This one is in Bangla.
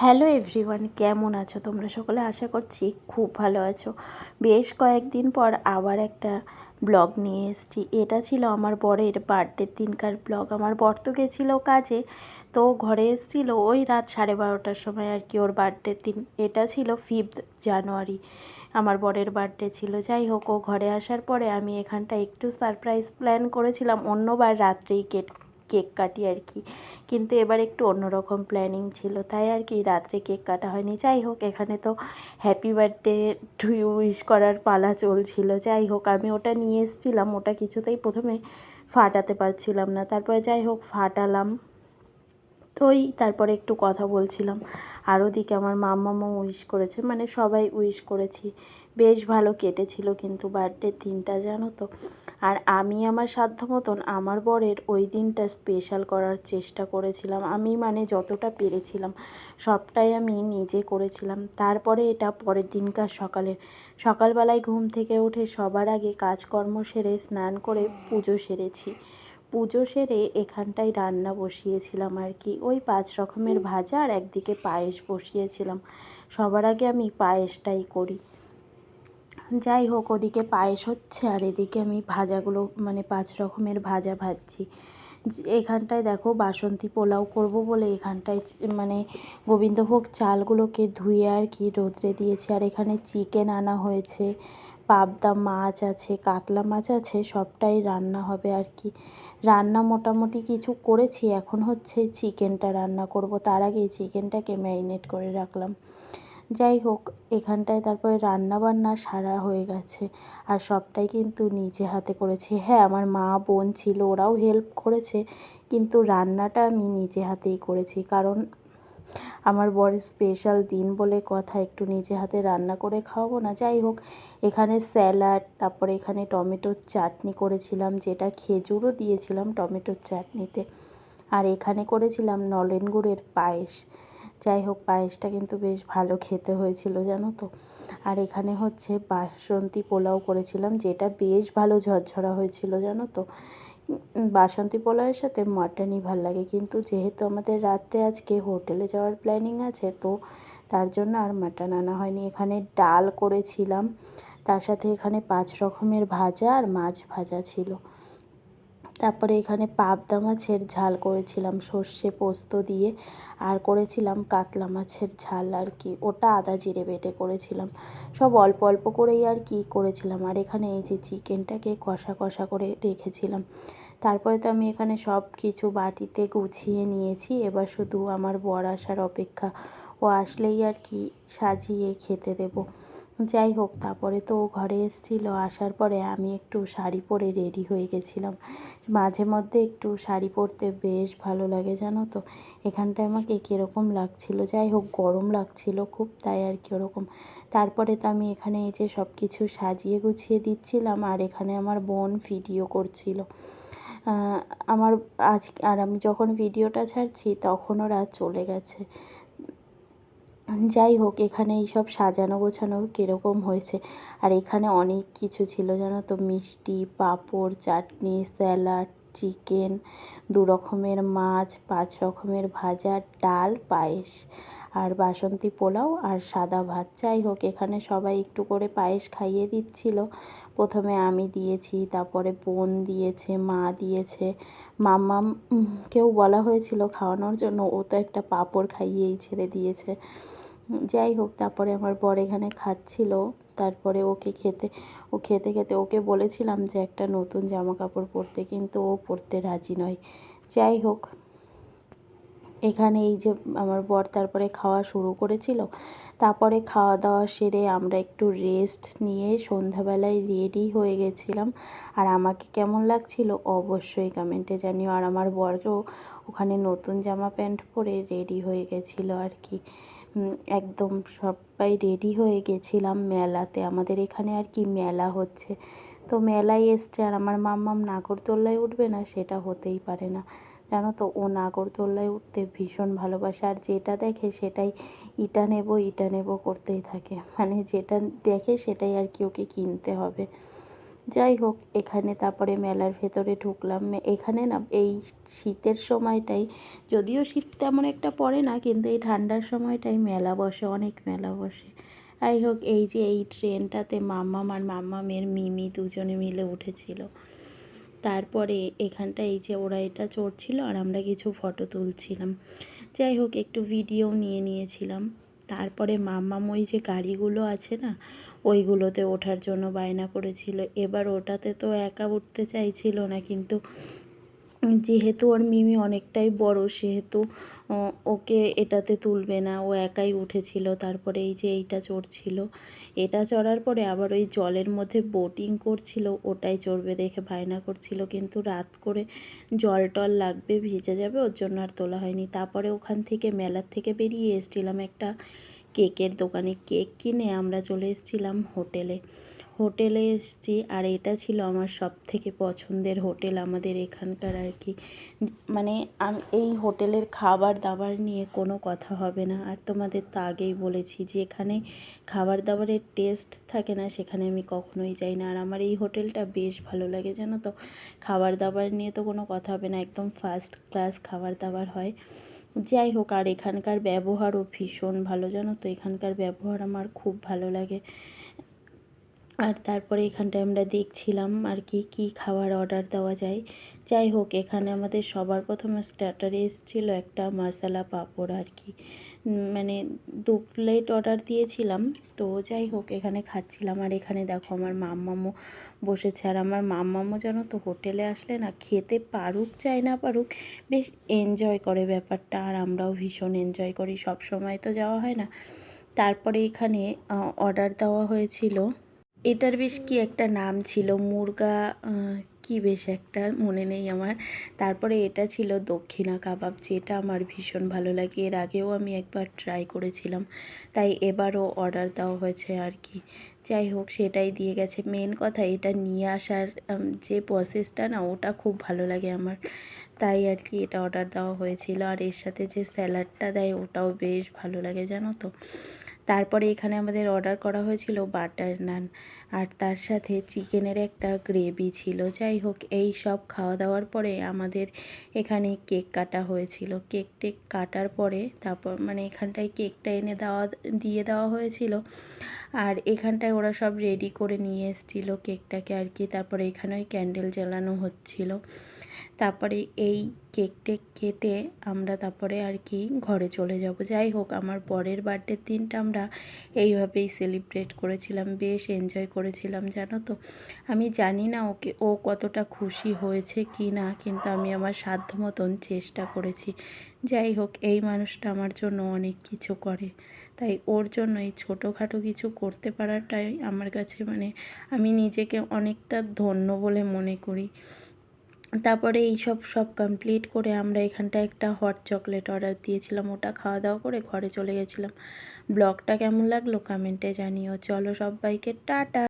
হ্যালো এভরিওয়ান, কেমন আছো? তোমরা সকলে আশা করছি খুব ভালো আছো। বেশ কয়েকদিন পর আবার একটা ব্লগ নিয়ে এসেছি। এটা ছিল আমার বরের বার্থডের দিনকার ব্লগ। আমার বর তো গেছিল কাজে, তো ঘরে এসেছিল ওই রাত সাড়ে বারোটার সময় আর কি ওর বার্থডের দিন। এটা ছিল ফিফথ জানুয়ারি আমার বরের বার্থডে ছিল। যাই হোক, ও ঘরে আসার পরে আমি এখানটা একটু সারপ্রাইজ প্ল্যান করেছিলাম। অন্যবার রাত্রেই কেট কেক কাটি আর কি। কিন্তু এবার একটু অন্যরকম প্ল্যানিং ছিল। তাই আর কি রাত্রে কেক কাটা হয়নি। যাই হোক, এখানে তো হ্যাপি বার্থডে টু উইশ করার পালা চলছিল। যাই হোক, আমি ওটা নিয়ে এসেছিলাম। ওটা কিছুতেই প্রথমে ফাটাতে পারছিলাম না। তারপরে যাই হোক, ফাটালাম। তো ওই তারপরে একটু কথা বলছিলাম। আর ওদিকে আমার মাম্মামও উইশ করেছে। মানে সবাই উইশ করেছি। বেশ ভালো কেটেছিল কিন্তু বার্থডের দিনটা, জানো তো? আর আমি আমার সাধ্য মতন আমার বরের ওই দিনটা স্পেশাল করার চেষ্টা করেছিলাম। আমি মানে যতটা পেরেছিলাম, সবটাই আমি নিজে করেছিলাম। তারপরে এটা পরের দিনকার সকালের। সকালবেলায় ঘুম থেকে উঠে সবার আগে কাজকর্ম সেরে স্নান করে পুজো সেরেছি। পুজো সেরে এখানটায় রান্না বসিয়েছিলাম আর কি। ওই পাঁচ রকমের ভাজা আর একদিকে পায়েস বসিয়েছিলাম। সবার আগে আমি পায়েসটাই করি। যাই হোক, ওদিকে পায়েস হচ্ছে আর এদিকে আমি ভাজাগুলো মানে পাঁচ রকমের ভাজা ভাজছি। এখানটায় দেখো বাসন্তী পোলাও করব বলে এখানটায় মানে গোবিন্দভোগ চালগুলোকে ধুয়ে আর কি রোদ্রে দিয়েছি। আর এখানে চিকেন আনা হয়েছে, পাবদা মাছ আছে, কাতলা মাছ আছে, সবটাই রান্না হবে আর কি। রান্না মোটামুটি কিছু করেছি, এখন হচ্ছে চিকেনটা রান্না করব। তার আগে চিকেনটাকে ম্যারিনেট করে রাখলাম। যাই হোক, এখানটায় তারপরে রান্না বান্না সারা হয়ে গেছে। আর সবটাই কিন্তু নিজে হাতে করেছি। হ্যাঁ আমার মা, বোন ছিল, ওরাও হেল্প করেছে, কিন্তু রান্নাটা আমি নিজে হাতেই করেছি। কারণ আমার বরের স্পেশাল দিন বলে কথা, একটু নিজে হাতে রান্না করে খাওয়াবো না। যাই হোক, এখানে স্যালাড তারপরে এখানে টমেটোর চাটনি করেছিলাম, যেটা খেজুরও দিয়েছিলাম টমেটোর চাটনিতে। আর এখানে করেছিলাম নলেন গুড়ের পায়েস। যাই হোক, পায়েসটা কিন্তু বেশ ভালো খেতে হয়েছিল, জানো তো। আর এখানে হচ্ছে বাসন্তী পোলাও করেছিলাম, যেটা বেশ ভালো ঝরঝরা হয়েছিল, জানো তো। বাসন্তী পোলাওয়ের সাথে মাটনই ভালো লাগে, কিন্তু যেহেতু আমাদের রাত্রে আজকে হোটেলে যাওয়ার প্ল্যানিং আছে, তো তার জন্য আর মাটন আনা হয়নি। এখানে ডাল করেছিলাম, তার সাথে এখানে পাঁচ রকমের ভাজা আর মাছ ভাজা ছিল। তারপরে এখানে পাবদা মাছের ঝাল করেছিলাম, সর্ষে পোস্ত দিয়ে, আর করেছিলাম কাতলা মাছের ঝাল আর কি। ওটা আদা জিরে বেটে করেছিলাম। সব অল্প অল্প করেই আর কি করেছিলাম। আর এখানে এই যে চিকেনটাকে কষা কষা করে রেখেছিলাম। তারপরে তো আমি এখানে সব কিছু বাটিতে গুছিয়ে নিয়েছি। এবার শুধু আমার বর আসার অপেক্ষা। ও আসলেই আর কি সাজিয়ে খেতে দেবো। যাই হোক, তারপরে তো ও ঘরে এসেছিল। আসার পরে আমি একটু শাড়ি পরে রেডি হয়ে গেছিলাম। মাঝে মধ্যে একটু শাড়ি পরতে বেশ ভালো লাগে, জানো তো? এখানটায় আমাকে কীরকম লাগছিল? যাই হোক, গরম লাগছিল খুব, তাই আর কি ওরকম। তারপরে তো আমি এখানে এই যে সব কিছু সাজিয়ে গুছিয়ে দিচ্ছিলাম আর এখানে আমার বোন ভিডিও করছিল। আমার আজ, আর আমি যখন ভিডিওটা ছাড়ছি তখন ওরা চলে গেছে। যাই হোক, এখানে এই সব সাজানো গোছানো কীরকম হয়েছে? আর এখানে অনেক কিছু ছিল, জানো তো? মিষ্টি, পাঁপড়, চাটনি, স্যালাড, চিকেন, দু রকমের মাছ, পাঁচ রকমের ভাজা, ডাল, পায়েস। আর বাসন্তী পোলাও আর সাদা ভাত। যাই হোক, এখানে সবাই একটু করে পায়েস খাইয়ে দিচ্ছিল। প্রথমে আমি দিয়েছি, তারপরে বোন দিয়েছে, মা দিয়েছে। মাম্মামকেও বলা হয়েছিল খাওয়ানোর জন্য, ও তো একটা পাঁপড় খাইয়েই ছেড়ে দিয়েছে। যাই হোক, তারপরে আমার বর এখানে খাচ্ছিল। তারপরে ওকে খেতে, ও খেতে খেতে ওকে বলেছিলাম যে একটা নতুন জামা কাপড় পরতে, কিন্তু ও পরতে রাজি নয়। যাই হোক এখানে এই যে আমার বর তারপরে খাওয়া শুরু করেছিল। তারপরে খাওয়া দাওয়া সেরে আমরা একটু রেস্ট নিয়ে সন্ধ্যাবেলায় রেডি হয়ে গেছিলাম। আর আমাকে কেমন লাগছিল অবশ্যই কমেন্টে জানিও। আর আমার বরকেও ওখানে নতুন জামা প্যান্ট পরে রেডি হয়ে গেছিল আর কি। একদম সবাই রেডি হয়ে গেছিলাম মেলাতে। আমাদের এখানে আর কি মেলা হচ্ছে। তো মেলায় এসছে আর আমার মাম্মাম নাগরদোল্লায় উঠবে না সেটা হতেই পারে না। জানো তো ও নাগরদোল্লায় উঠতে ভীষণ ভালোবাসে। আর যেটা দেখে সেটাই ইটা নেব ইটা নেব করতেই থাকে। মানে যেটা দেখে সেটাই আর কি ওকে কিনতে হবে। যাই হোক, এখানে তারপরে মেলার ভেতরে ঢুকলাম। এখানে না, এই শীতের সময়টাই, যদিও শীত তেমন একটা পড়ে না, কিন্তু এই ঠান্ডার সময়টাই মেলা বসে, অনেক মেলা বসে। যাই হোক, এই যে এই ট্রেনটাতে মাম্মাম আর মাম্মামের মিমি দুজনে মিলে উঠেছিল। তারপরে এখানটা এই যে ওরা এটা চড়ছিল আর আমরা কিছু ফটো তুলছিলাম। যাই হোক, একটু ভিডিও নিয়ে নিয়েছিলাম। তারপরে মাম্মাম ওই যে গাড়িগুলো আছে না, ওইগুলোতে ওঠার জন্য বায়না করেছিল। এবার ওটাতে তো একা উঠতে চাইছিল না, কিন্তু যেহেতু ওর মিমি অনেকটাই বড়, সেহেতু ওকে এটাতে তুলবে না। ও একাই উঠেছিল, তারপরে এই যে এইটা চড়ছিল। এটা চড়ার পরে আবার ওই জলের মধ্যে বোটিং করছিল, ওটাই চড়বে দেখে বায়না করছিল। কিন্তু রাত করে জল টল লাগবে, ভিজে যাবে, ওর জন্য আর তোলা হয়নি। তারপরে ওখান থেকে, মেলার থেকে বেরিয়ে এসেছিলাম একটা কেকের দোকানে। কেক কিনে আমরা চলে এসেছিলাম হোটেলে। হোটেলে এসেছি আর এটা ছিল আমার সব থেকে পছন্দের হোটেল আমাদের এখানকার আর কি। মানে আমি, এই হোটেলের খাবার দাবার নিয়ে কোনো কথা হবে না। আর তোমাদের তো আগেই বলেছি যে এখানে খাবার দাবারের টেস্ট থাকে না, সেখানে আমি কখনোই যাই না। আর আমার এই হোটেলটা বেশ ভালো লাগে, জানো তো? খাবার দাবার নিয়ে তো কোনো কথা হবে না, একদম ফার্স্ট ক্লাস খাবার দাবার হয়। যাই হোক, আর এখানকার ব্যবহারও ভীষণ ভালো, জানো তো? এখানকার ব্যবহার আমার খুব ভালো লাগে। আর তারপরে এখানটায় আমরা দেখছিলাম আর কি, কী খাবার অর্ডার দেওয়া যায়। যাই হোক, এখানে আমাদের সবার প্রথমে স্টার্টারে এসেছিল একটা মশলা পাঁপড় আর কি। মানে দু প্লেট অর্ডার দিয়েছিলাম। তো যাই হোক, এখানে খাচ্ছিলাম। আর এখানে দেখো আমার মাম্মামও বসেছে। আর আমার মাম্মামও যেন তো হোটেলে আসলে না খেতে পারুক চাই না পারুক, বেশ এনজয় করে ব্যাপারটা। আর আমরাও ভীষণ এনজয় করি। সব সময় তো যাওয়া হয় না। তারপরে এখানে অর্ডার দেওয়া হয়েছিল এটার বেশ কি একটা নাম ছিল? মুরগা কি বেশ একটা মনে নেই আমার। তারপরে এটা ছিল দক্ষিণা কাবাব, যেটা আমার ভীষণ ভালো লাগে। এর আগেও আমি একবার ট্রাই করেছিলাম, তাই এবারও অর্ডার দেওয়া হয়েছে আর কি। যাই হোক, সেটাই দিয়ে গেছে। মেন কথা, এটা নিয়ে আসার যে প্রসেসটা না, ওটা খুব ভালো লাগে আমার। তাই আর কি এটা অর্ডার দেওয়া হয়েছিল। আর এর সাথে যে স্যালাডটা দেয়, ওটাও বেশ ভালো লাগে, জানো তো? তারপরে এখানে আমাদের অর্ডার করা হয়েছিল বাটার নান আর তার সাথে চিকেনের একটা গ্রেভি ছিল। যাই হোক, এই সব খাওয়া দাওয়ার পরে আমাদের এখানে কেক কাটা হয়েছিল। কেক টেক কাটার পরে তারপর মানে এখানটায় কেকটা এনে দেওয়া, দিয়ে দেওয়া হয়েছিল। আর এখানটায় ওরা সব রেডি করে নিয়ে এসেছিল কেকটাকে আর কি। তারপরে এখানে ওই ক্যান্ডেল জ্বালানো হচ্ছিল। তারপরে এই কেক টেক কেটে আমরা তারপরে আর কি ঘরে চলে যাব। যাই হোক, আমার পরের বার্থডের দিনটা আমরা এইভাবেই সেলিব্রেট করেছিলাম, বেশ এনজয় করেছিলাম, জানো তো। আমি জানি না ওকে, ও কতটা খুশি হয়েছে কি না, কিন্তু আমি আমার সাধ্য মতন চেষ্টা করেছি। যাই হোক, এই মানুষটা আমার জন্য অনেক কিছু করে। তাই ওর জন্য এই ছোটোখাটো কিছু করতে পারাটাই আমার কাছে মানে আমি নিজেকে অনেকটা ধন্য বলে মনে করি। তারপরে এই সব সব কমপ্লিট করে আমরা এখানটা একটা হট চকলেট অর্ডার দিয়েছিলাম। ওটা খাওয়া দাওয়া করে ঘরে চলে গেছিলাম। ব্লগটা কেমন লাগল? কমেন্টে জানিও। চলো সবাইকে, টাটা!